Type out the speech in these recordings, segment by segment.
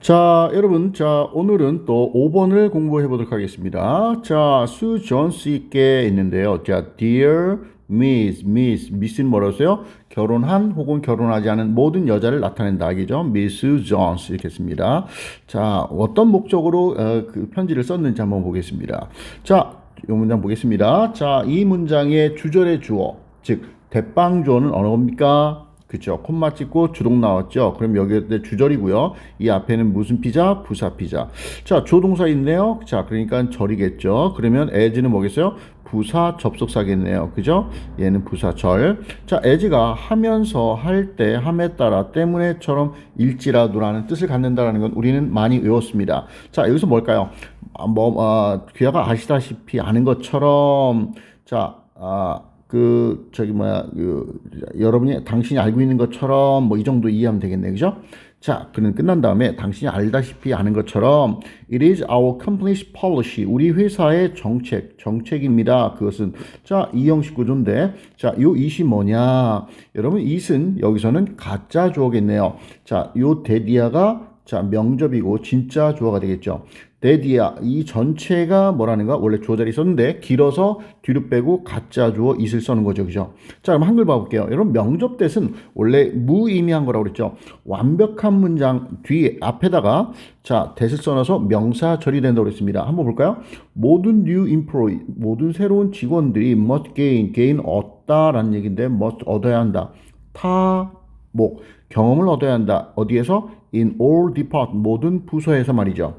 자, 여러분, 자, 오늘은 또 5번을 공부해 보도록 하겠습니다. 자, 수 존스께 있는데요. 자, dear Miss, Miss, Miss는 뭐라고요? 결혼한 혹은 결혼하지 않은 모든 여자를 나타낸다. 알겠죠? Miss Jones 이렇게 씁니다. 자, 어떤 목적으로 어, 그 편지를 썼는지 한번 보겠습니다. 자, 이 문장 보겠습니다. 자, 이 문장의 주절의 주어, 즉 대빵 주어는 어느 겁니까? 그쵸. 콤마 찍고 주동 나왔죠. 그럼 여기 주절이고요. 이 앞에는 무슨 피자? 부사 피자. 자, 조동사 있네요. 자, 그러니까 절이겠죠. 그러면 as는 뭐겠어요? 부사 접속사겠네요. 그죠? 얘는 부사절. 자, as가 하면서 할 때 함에 따라 때문에처럼 일지라도라는 뜻을 갖는다라는 건 우리는 많이 외웠습니다. 자, 여기서 뭘까요? 아, 뭐, 아, 귀하가 아시다시피 아는 것처럼 자, 아, 그 저기 뭐야 그 여러분이 당신이 알고 있는 것처럼 뭐 이 정도 이해하면 되겠네 그죠? 자, 그는 끝난 다음에 당신이 알다시피 아는 것처럼 it is our company's policy 우리 회사의 정책 정책입니다. 그것은 자 이 형식 구조인데 자요 it이 뭐냐? 여러분 it은 여기서는 가짜 주어겠네요. 자 요 데디아가 자 명접이고 진짜 주어가 되겠죠. 데디아 이 전체가 뭐라는 가? 원래 주어 자리 썼는데 길어서 뒤로 빼고 가짜 주어 it을 써는 거죠. 그죠? 자 그럼 한글 봐 볼게요. 여러분 명접 대은 원래 무의미한 거라고 그랬죠. 완벽한 문장 뒤에 앞에다가 자 대을 써놔서 명사 처리된다고 그랬습니다. 한번 볼까요? 모든 new employee 모든 새로운 직원들이 must gain gain 얻다라는 얘기인데 must 얻어야 한다. 타목. 경험을 얻어야 한다. 어디에서? in all depart 모든 부서에서 말이죠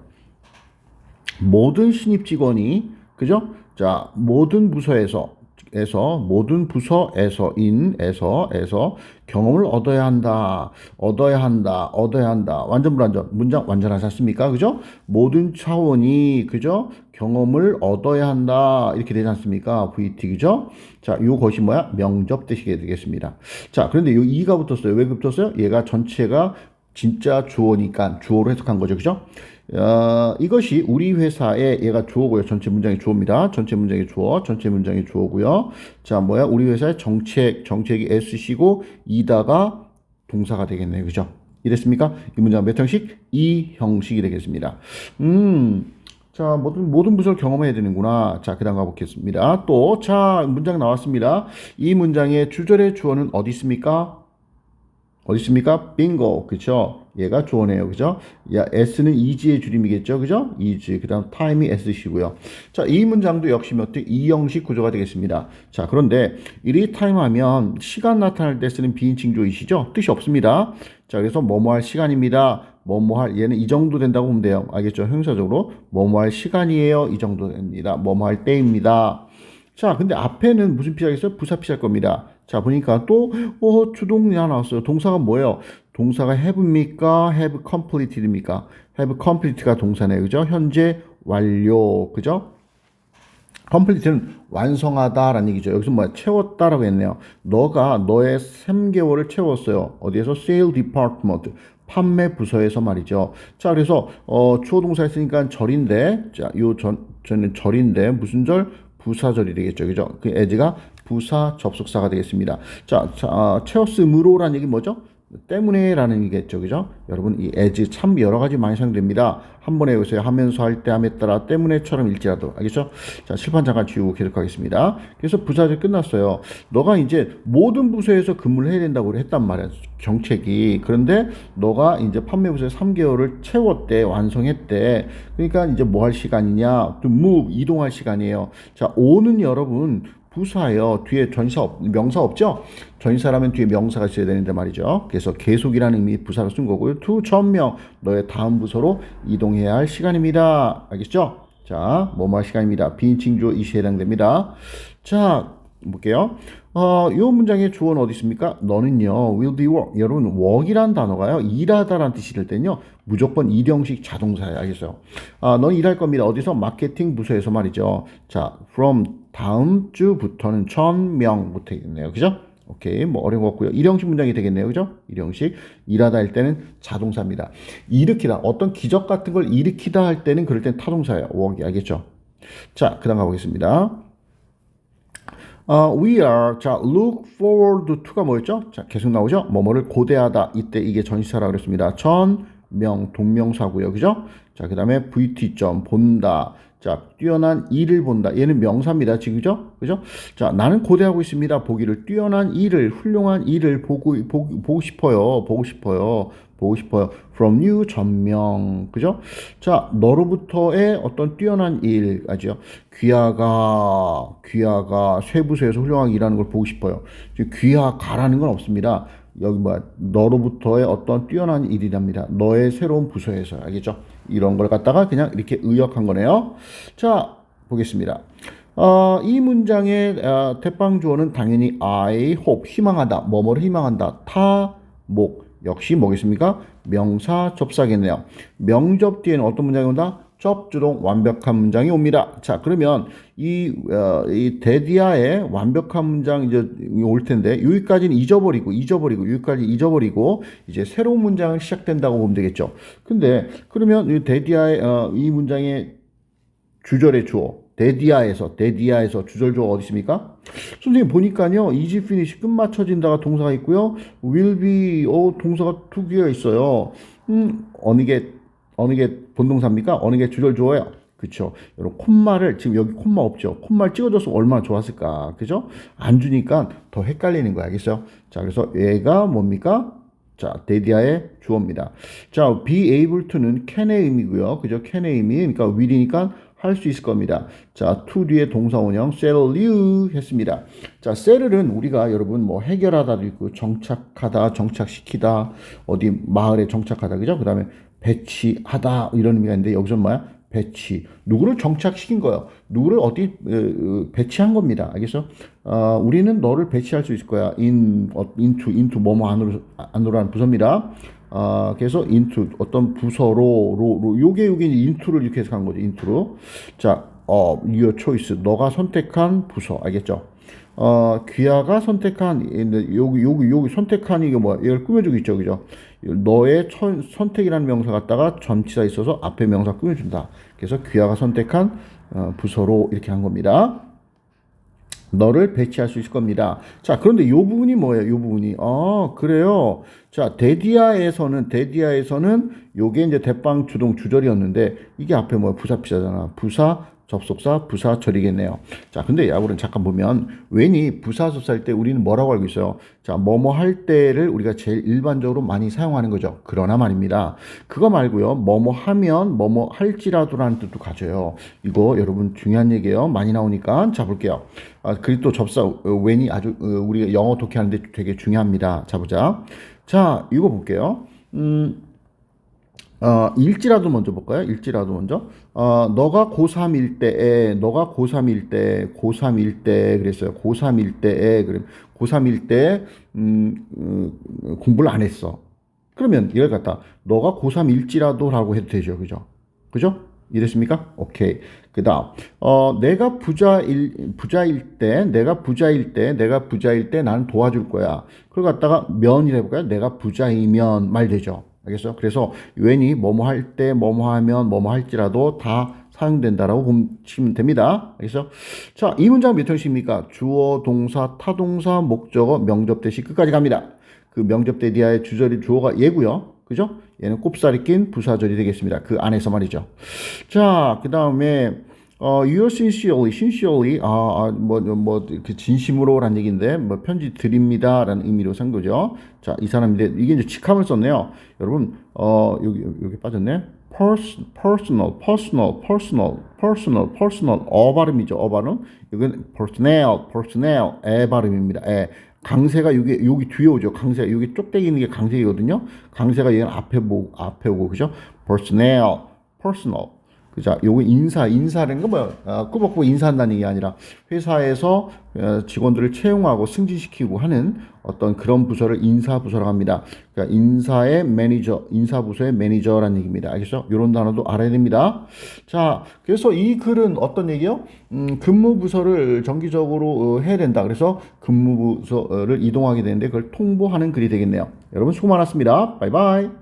모든 신입 직원이 그죠? 자 모든 부서에서 에서 모든 부서에서 인에서 에서 경험을 얻어야 한다 얻어야 한다 얻어야 한다. 완전 불완전. 문장 완전하지 않습니까? 그죠? 모든 차원이 그죠? 경험을 얻어야 한다. 이렇게 되지 않습니까? VT 그죠? 자 요것이 뭐야? 명접 되시게 되겠습니다. 자 그런데 요 이가 붙었어요. 왜 붙었어요? 얘가 전체가 진짜 주어니까 주어로 해석한 거죠. 그죠 어, 이것이 우리 회사의 얘가 주어고요. 전체 문장이 주어입니다. 전체 문장이 주어, 전체 문장이 주어고요. 자, 뭐야? 우리 회사의 정책, 정책이 S시고 이다가 동사가 되겠네요. 그죠? 이랬습니까? 이 문장 몇 형식? 이 형식이 되겠습니다. 음. 자, 모든, 모든 부서를 경험해야 되는구나. 자, 그 다음 가보겠습니다. 또, 자, 문장 나왔습니다. 이 문장의 주절의 주어는 어디 있습니까? 어디 있습니까? 빙고. 그쵸? 얘가 주어네요. 그죠? 야, s는 is의 줄임이겠죠. 그죠? is. 그 다음 time이 s시고요. 자, 이 문장도 역시 몇 대? 이 형식 구조가 되겠습니다. 자, 그런데 이리 time 하면 시간 나타날 때 쓰는 비인칭 조이시죠? 뜻이 없습니다. 자, 그래서 뭐뭐 할 시간입니다. 뭐뭐 할 얘는 이 정도 된다고 보면 돼요. 알겠죠? 형사적으로 뭐뭐 할 시간이에요. 이 정도 됩니다. 뭐뭐 할 때입니다. 자, 근데 앞에는 무슨 피자겠어요? 부사 피자일 겁니다. 자, 보니까 또, 어, 주동이 하나 나왔어요. 동사가 뭐예요? 동사가 have입니까? have completed입니까? have complete가 동사네요. 그죠? 현재 완료. 그죠? complete는 완성하다라는 얘기죠. 여기서 뭐야? 채웠다라고 했네요. 너가 너의 3개월을 채웠어요. 어디에서? sale department. 판매 부서에서 말이죠. 자, 그래서 어, 주어 동사 했으니까 절인데 자, 요 전, 저는 절인데 무슨 절? 부사절이 되겠죠. 그죠? 그 as가 부사 접속사가 되겠습니다. 자, 자 어, 채웠으므로라는 얘기 뭐죠? 때문에라는 얘기겠죠. 그죠? 여러분, 이 as 참 여러 가지 많이 사용됩니다. 한 번에 여기서 하면서 할 때 함에 따라 때문에처럼 일지라도. 알겠죠? 자, 칠판 잠깐 지우고 계속하겠습니다. 그래서 부사절 끝났어요. 너가 이제 모든 부서에서 근무를 해야 된다고 했단 말이야. 정책이. 그런데 너가 이제 판매 부서에 3개월을 채웠대, 완성했대. 그러니까 이제 뭐 할 시간이냐? 또 move, 이동할 시간이에요. 자, 오는 여러분, 부사예요. 뒤에 전사 없, 명사 없죠? 전사라면 뒤에 명사가 있어야 되는데 말이죠. 그래서 계속이라는 의미 부사로 쓴 거고요. 투 전명 너의 다음 부서로 이동해야 할 시간입니다. 알겠죠? 자, 뭐뭐 할 시간입니다. 비인칭조 이시에 해당됩니다. 자, 볼게요. 어, 이 문장의 주어는 어디 있습니까? 너는요, will be work. 여러분, work이란 단어가요, 일하다라는 뜻이 될 때는요, 무조건 일형식 자동사예요. 알겠어요? 아, 넌 일할 겁니다. 어디서? 마케팅 부서에서 말이죠. 자, from 다음 주부터는 천명부터 있네요. 그죠? 오케이. 뭐 어려운 거 없고요. 일형식 문장이 되겠네요. 그죠? 일형식. 일하다 할 때는 자동사입니다. 일으키다. 어떤 기적 같은 걸 일으키다 할 때는 그럴 땐 타동사예요. 워기. 알겠죠? 자, 그 다음 가보겠습니다. 어, we are 자 look forward to가 뭐였죠? 자 계속 나오죠. 뭐뭐를 고대하다 이때 이게 전시사라 그랬습니다. 전명 동명사고요. 그죠? 자, 그다음에 VT점 본다. 자, 뛰어난 일을 본다. 얘는 명사입니다. 지금 그죠? 그죠? 자, 나는 고대하고 있습니다. 보기를 뛰어난 일을 훌륭한 일을 보고 보고, 보고 싶어요. 보고 싶어요. 보고 싶어요. From you 전명. 그죠? 자, 너로부터의 어떤 뛰어난 일, 아죠? 귀하가 귀하가 쇠부서에서 훌륭하게 일하는 걸 보고 싶어요. 귀하가라는 건 없습니다. 여기 뭐 너로부터의 어떤 뛰어난 일이랍니다. 너의 새로운 부서에서 알겠죠? 이런 걸 갖다가 그냥 이렇게 의역한 거네요. 자 보겠습니다. 어, 이 문장의 어, 대빵 주어는 당연히 I hope 희망하다 뭐뭐를 희망한다 타목 역시 뭐겠습니까? 명사 접사겠네요. 명접 뒤에는 어떤 문장이 온다? 접주동 완벽한 문장이 옵니다. 자, 그러면 이, 어, 이 데디아의 완벽한 문장 이제 올 텐데, 여기까지는 잊어버리고, 잊어버리고, 여기까지 잊어버리고, 이제 새로운 문장을 시작된다고 보면 되겠죠. 근데, 그러면 이 데디아의, 어, 이 문장의 주절의 주어, 데디아에서, 데디아에서 주절 주어 어디 있습니까? 선생님 보니까요, easy finish 끝마쳐진다가 동사가 있고요, will be, 어, 동사가 두 개가 있어요. 음, 어느 게, 어느 게 본동사입니까? 어느 게 주절 주어예요? 그쵸. 여러분, 콤마를, 지금 여기 콤마 없죠? 콤마를 찍어줬으면 얼마나 좋았을까? 그죠? 안 주니까 더 헷갈리는 거야. 알겠어요? 자, 그래서 얘가 뭡니까? 자, 데디아의 주어입니다. 자, be able to는 can의 의미고요. 그죠? can의 의미. 그러니까 will이니까 할 수 있을 겁니다. 자, to 뒤에 동사 원형 settle you 했습니다. 자, settle은 우리가 여러분 뭐 해결하다도 있고 정착하다, 정착시키다, 어디 마을에 정착하다, 그죠? 그 다음에 배치하다 이런 의미가 있는데 여기서 뭐야? 배치. 누구를 정착시킨 거예요. 누구를 어디 배치한 겁니다. 알겠어? 어, 우리는 너를 배치할 수 있을 거야. in, 어, into, into 뭐뭐 안으로 안으로라는 부서입니다. 어, 그래서 into 어떤 부서로 로, 로 요게 요게 into를 이렇게 해석한 거죠. into로. 자, 어, your choice. 너가 선택한 부서. 알겠죠? 어, 귀하가 선택한 여기 여기 여기 선택한 이게 뭐야? 이걸 꾸며주고 있죠, 그죠? 너의 천, 선택이라는 명사 갖다가 전치사 있어서 앞에 명사 꾸며준다. 그래서 귀하가 선택한 어, 부서로 이렇게 한 겁니다. 너를 배치할 수 있을 겁니다. 자, 그런데 요 부분이 뭐예요? 요 부분이. 아, 그래요. 자, 데디아에서는, 데디아에서는 요게 이제 대빵 주동 주절이었는데, 이게 앞에 뭐야? 부사 피자잖아. 부사, 접속사, 부사, 절이겠네요. 자, 근데 야구는 잠깐 보면, 왠이 부사 접사할 때 우리는 뭐라고 알고 있어요? 자, 뭐뭐 할 때를 우리가 제일 일반적으로 많이 사용하는 거죠. 그러나 말입니다. 그거 말고요. 뭐뭐 하면, 뭐뭐 할지라도라는 뜻도 가져요. 이거 여러분 중요한 얘기예요. 많이 나오니까. 자, 볼게요. 아, 그리고 또 접사, 어, 웬이 아주, 어, 우리가 영어 독해하는데 되게 중요합니다. 자, 보자. 자, 이거 볼게요. 음, 어, 일지라도 먼저 볼까요? 일지라도 먼저. 어, 너가 고3일 때에, 너가 고3일 때, 고3일 때, 그랬어요. 고3일 때에, 그럼 고3일 때, 음, 음, 공부를 안 했어. 그러면 이걸 갖다, 너가 고3일지라도 라고 해도 되죠. 그죠? 그죠? 이랬습니까? 오케이. 그 다음, 어, 내가 부자일, 부자일 때, 내가 부자일 때, 내가 부자일 때 나는 도와줄 거야. 그걸 갖다가 면이라 해볼까요? 내가 부자이면 말 되죠. 알겠어요? 그래서 웬이 뭐뭐 할 때, 뭐뭐 하면, 뭐뭐 할지라도 다 사용된다라고 보시면 됩니다. 알겠어요? 자, 이 문장 몇 형식입니까? 주어, 동사, 타동사, 목적어, 명접 대 시 끝까지 갑니다. 그 명접 대 디아의 주절이 주어가 얘고요. 그죠? 얘는 꼽살이 낀 부사절이 되겠습니다. 그 안에서 말이죠. 자, 그 다음에 어, you're sincerely, sincerely, 아, 아 뭐, 뭐, 그 진심으로란 얘기인데, 뭐, 편지 드립니다. 라는 의미로 산 거죠. 자, 이 사람인데, 이게 이제 직함을 썼네요. 여러분, 어, 여기, 여기 빠졌네. pers, personal, personal, personal, personal, personal, 어 발음이죠. 어 발음. 이건 personnel, personnel, 에 발음입니다. 에. 강세가 여기, 여기 뒤에 오죠. 강세가, 여기 쪽대기 있는 게 강세이거든요. 강세가 얘는 앞에 보고, 앞에 오고, 그죠? personnel, personal. 그죠? 요거 인사, 인사라는 건 뭐야? 어, 꾸벅꾸벅 인사한다는 게 아니라 회사에서 어, 직원들을 채용하고 승진시키고 하는 어떤 그런 부서를 인사부서라고 합니다. 그러니까 인사의 매니저, 인사부서의 매니저라는 얘기입니다. 알겠죠? 이런 단어도 알아야 됩니다. 자, 그래서 이 글은 어떤 얘기요? 음, 근무부서를 정기적으로 어, 해야 된다. 그래서 근무부서를 이동하게 되는데 그걸 통보하는 글이 되겠네요. 여러분 수고 많았습니다. 바이바이.